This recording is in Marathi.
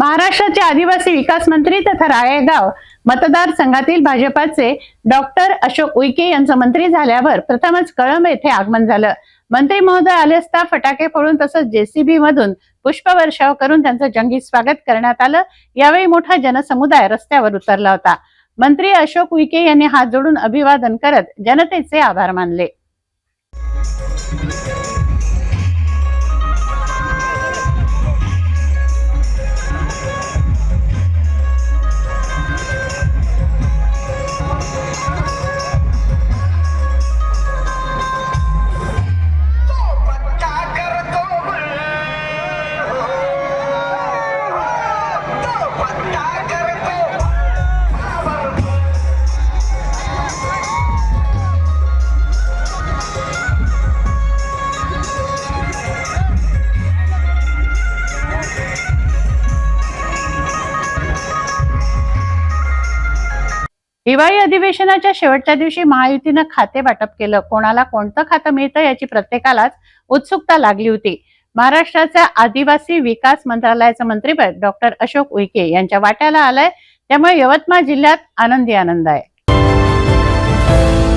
महाराष्ट्राचे आदिवासी विकास मंत्री तथा राळेगाव मतदारसंघातील भाजपाचे डॉक्टर अशोक उईके यांचं मंत्री झाल्यावर प्रथमच कळंब येथे आगमन झालं. मंत्री महोदय आले असता फटाके फोडून तसंच जेसीबी मधून पुष्पवर्षाव करून त्यांचं जंगी स्वागत करण्यात आलं. यावेळी मोठा जनसमुदाय रस्त्यावर उतरला होता. मंत्री अशोक उईके यांनी हात जोडून अभिवादन करत जनतेचे आभार मानले. हिवाळी अधिवेशनाच्या शेवटच्या दिवशी महायुतीनं खाते वाटप केलं. कोणाला कोणतं खातं मिळतं याची प्रत्येकालाच उत्सुकता लागली होती. महाराष्ट्राच्या आदिवासी विकास मंत्रालयाचं मंत्रीपद डॉक्टर अशोक उईके यांच्या वाट्याला आलंय. त्यामुळे यवतमाळ जिल्ह्यात आनंदी आनंद आहे.